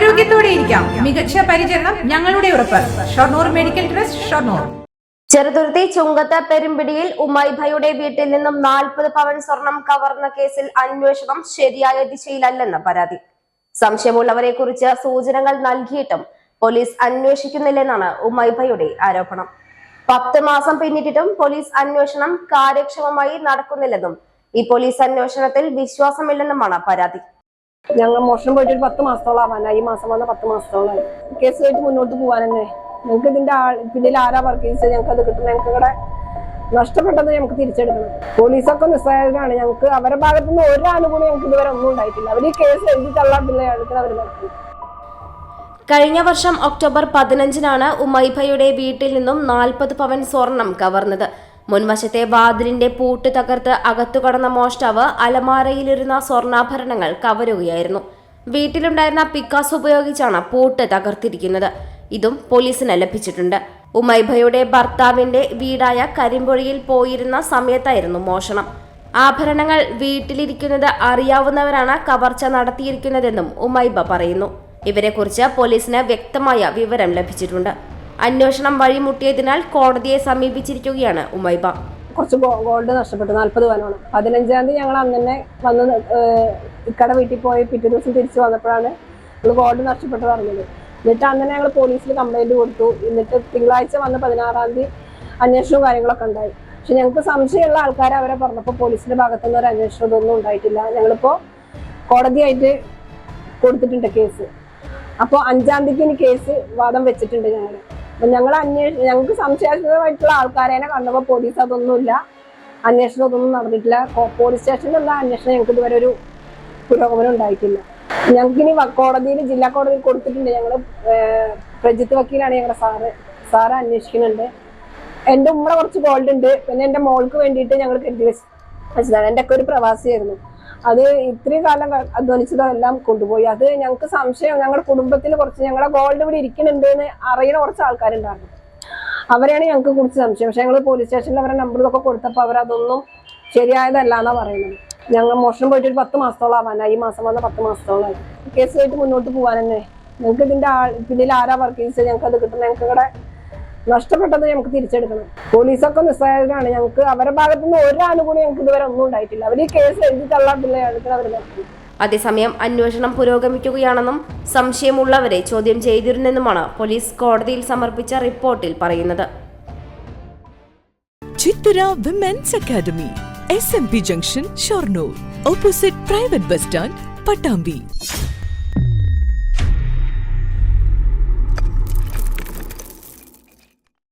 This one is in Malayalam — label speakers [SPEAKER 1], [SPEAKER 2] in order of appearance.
[SPEAKER 1] ആരോഗ്യത്തോടെ ഇരിക്കാം മികച്ച പരിചരണം ഞങ്ങളുടെ ഉറപ്പ്. Shoranur medical trust Shoranur.
[SPEAKER 2] Cheruthuruthy ചുങ്കത്ത് പെരുമ്പിടിയിൽ ഉമൈഭയുടെ വീട്ടിൽ നിന്നും നാൽപ്പത് പവൻ സ്വർണം കവർന്ന കേസിൽ അന്വേഷണം ശരിയായ ദിശയിലല്ലെന്ന് പരാതി. സംശയമുള്ളവരെ കുറിച്ച് സൂചനകൾ നൽകിയിട്ടും പോലീസ് അന്വേഷിക്കുന്നില്ലെന്നാണ് ഉമൈഭയുടെ ആരോപണം. പത്ത് മാസം പിന്നിട്ടിട്ടും പോലീസ് അന്വേഷണം കാര്യക്ഷമമായി നടക്കുന്നില്ലെന്നും ഈ പോലീസ് അന്വേഷണത്തിൽ വിശ്വാസമില്ലെന്നുമാണ് പരാതി.
[SPEAKER 3] ഞങ്ങൾ മോഷണം പോയിട്ട് ഒരു പത്ത് മാസത്തോളം ഈ മാസം വന്ന പത്ത് കേസ് കേസുമായിട്ട് മുന്നോട്ട് പോകാൻ തന്നെ ഞങ്ങൾക്ക് ഇതിന്റെ ആൾ പിന്നിൽ ആരാ വർക്ക് ചെയ്ത് ഞങ്ങൾക്ക് അത് കിട്ടും ഞങ്ങൾക്ക് ഇവിടെ നഷ്ടപ്പെട്ടത് ഞങ്ങൾക്ക് തിരിച്ചെടുക്കണം. പോലീസൊക്കെ നിസ്സഹായരാണ്. ഞങ്ങൾക്ക് അവരുടെ ഭാഗത്തു നിന്ന് ഒരു ഞങ്ങൾക്ക് ഇതുവരെ ഒന്നും ഉണ്ടായിട്ടില്ല. അവർ ഈ കേസ് എഴുതി തള്ളാട്ടില്ലാണ് അവർ നടക്കുന്നത്
[SPEAKER 2] കഴിഞ്ഞ വർഷം ഒക്ടോബർ പതിനഞ്ചിനാണ് ഉമൈഭയുടെ വീട്ടിൽ നിന്നും നാൽപ്പത് പവൻ സ്വർണം കവർന്നത്. മുൻവശത്തെ വാതിലിന്റെ പൂട്ട് തകർത്ത് അകത്തു കടന്ന മോഷ്ടാവ് അലമാരയിലിരുന്ന സ്വർണാഭരണങ്ങൾ കവരുകയായിരുന്നു. വീട്ടിലുണ്ടായിരുന്ന പിക്കാസ് ഉപയോഗിച്ചാണ് പൂട്ട് തകർത്തിരിക്കുന്നത്. ഇതും പോലീസിന് ലഭിച്ചിട്ടുണ്ട്. ഉമൈബയുടെ ഭർത്താവിന്റെ വീടായ കരിമ്പൊഴിയിൽ പോയിരുന്ന സമയത്തായിരുന്നു മോഷണം. ആഭരണങ്ങൾ വീട്ടിലിരിക്കുന്നത് അറിയാവുന്നവരാണ് കവർച്ച നടത്തിയിരിക്കുന്നതെന്നും ഉമൈബ പറയുന്നു. ഇവരെക്കുറിച്ച് പോലീസിന് വ്യക്തമായ വിവരം ലഭിച്ചിട്ടുണ്ട്. അന്വേഷണം വഴിമുട്ടിയതിനാൽ കോടതിയെ സമീപിച്ചിരിക്കുകയാണ് ഉമൈബ.
[SPEAKER 3] കുറച്ച് ഗോൾഡ് നഷ്ടപ്പെട്ടു. നാൽപ്പത് പവനാണ്. പതിനഞ്ചാം തീയതി ഞങ്ങൾ അന്നെ വന്ന് ഇക്കട വീട്ടിൽ പോയി പിറ്റേ ദിവസം തിരിച്ചു വന്നപ്പോഴാണ് ഞങ്ങൾ ഗോൾഡ് നഷ്ടപ്പെട്ടത് അറിഞ്ഞത് എന്നിട്ട് അങ്ങനെ ഞങ്ങൾ പോലീസിൽ കംപ്ലൈന്റ് കൊടുത്തു. എന്നിട്ട് തിങ്കളാഴ്ച വന്ന് പതിനാറാം തീയതി അന്വേഷണവും കാര്യങ്ങളൊക്കെ ഉണ്ടായി. പക്ഷെ ഞങ്ങൾക്ക് സംശയമുള്ള ആൾക്കാർ അവരെ പറഞ്ഞപ്പോൾ പോലീസിന്റെ ഭാഗത്തുനിന്ന് ഒരു അന്വേഷണം ഇതൊന്നും ഉണ്ടായിട്ടില്ല. ഞങ്ങളിപ്പോൾ കോടതിയായിട്ട് കൊടുത്തിട്ടുണ്ട് കേസ്. അപ്പോൾ അഞ്ചാം തീയതിക്ക് ഇനി കേസ് വാദം വെച്ചിട്ടുണ്ട് ഞങ്ങൾ ഞങ്ങൾ അന്വേഷ ഞങ്ങൾക്ക് സംശയാസ്പദമായിട്ടുള്ള ആൾക്കാരെ കണ്ടപ്പോൾ പോലീസ് അതൊന്നുമില്ല. അന്വേഷണം ഒന്നും നടന്നിട്ടില്ല. പോലീസ് സ്റ്റേഷനിലുള്ള അന്വേഷണം? ഞങ്ങൾക്ക് ഇതുവരെ ഒരു പുരോഗമനം ഉണ്ടായിട്ടില്ല. ഞങ്ങൾക്ക് ഇനി കോടതിയിൽ ജില്ലാ കോടതിയിൽ കൊടുത്തിട്ടുണ്ട്. ഞങ്ങൾ പ്രജിത്ത് വക്കീലാണ് ഞങ്ങളുടെ സാറ് സാറ് അന്വേഷിക്കുന്നുണ്ട്. എന്റെ ഉമ്മ കുറച്ച് ഗോൾഡ് ഉണ്ട്. പിന്നെ എന്റെ മോൾക്ക് വേണ്ടിയിട്ട് ഞങ്ങൾ കരുതി വെച്ച് വെച്ചതാണ്. എന്റെ ഒക്കെ ഒരു പ്രവാസിയായിരുന്നു. അത് ഇത്രയും കാലം അധ്വാനിച്ചതോ അധ്വാനിച്ചതെല്ലാം കൊണ്ടുപോയി. അത് ഞങ്ങൾക്ക് സംശയം. ഞങ്ങളുടെ കുടുംബത്തിൽ കുറച്ച് ഞങ്ങളുടെ ഗോൾഡ് ഇവിടെ ഇരിക്കുന്നുണ്ട് എന്ന് അറിയുന്ന കുറച്ച് ആൾക്കാരുണ്ടായിരുന്നു. അവരെയാണ് ഞങ്ങൾക്ക് കുറിച്ച് സംശയം. പക്ഷെ ഞങ്ങൾ പോലീസ് സ്റ്റേഷനിൽ അവരുടെ നമ്പർ ഇതൊക്കെ കൊടുത്തപ്പോൾ അവരതൊന്നും ശരിയായതല്ല എന്നാ പറയുന്നത്. ഞങ്ങൾ മോഷണം പോയിട്ട് ഒരു പത്ത് മാസത്തോളം ഈ മാസം വന്ന പത്ത് മാസത്തോളമായി കേസുമായിട്ട് മുന്നോട്ട് പോകാൻ തന്നെ ഞങ്ങൾക്ക് ഇതിന്റെ ആ പിന്നിൽ ആരാ വർക്ക് ചെയ്ത് ഞങ്ങൾക്ക് അത് കിട്ടുന്ന ഞങ്ങൾക്ക് ഇവിടെ നഷ്ടപ്പെട്ടത് ഞങ്ങൾക്ക് തിരിച്ചെടുക്കണം. പോലീസൊക്കെ നിസ്സഹായരാണ് ഞങ്ങൾക്ക് അവരുടെ ഭാഗത്തു നിന്ന് ഒരു ആനുകൂല്യം ഞങ്ങൾക്ക് ഇതുവരെ ഒന്നും ഉണ്ടായിട്ടില്ല. അവർ ഈ കേസ് എഴുതി തള്ളാത്തില്ല അവർ
[SPEAKER 2] അതേസമയം അന്വേഷണം പുരോഗമിക്കുകയാണെന്നും സംശയമുള്ളവരെ ചോദ്യം ചെയ്തിരുന്നെന്നുമാണ് പോലീസ് കോടതിയിൽ സമർപ്പിച്ച റിപ്പോർട്ടിൽ പറയുന്നത്.
[SPEAKER 4] Chithura women's academy S M P junction Shoranur opposite private bus stand Pattambi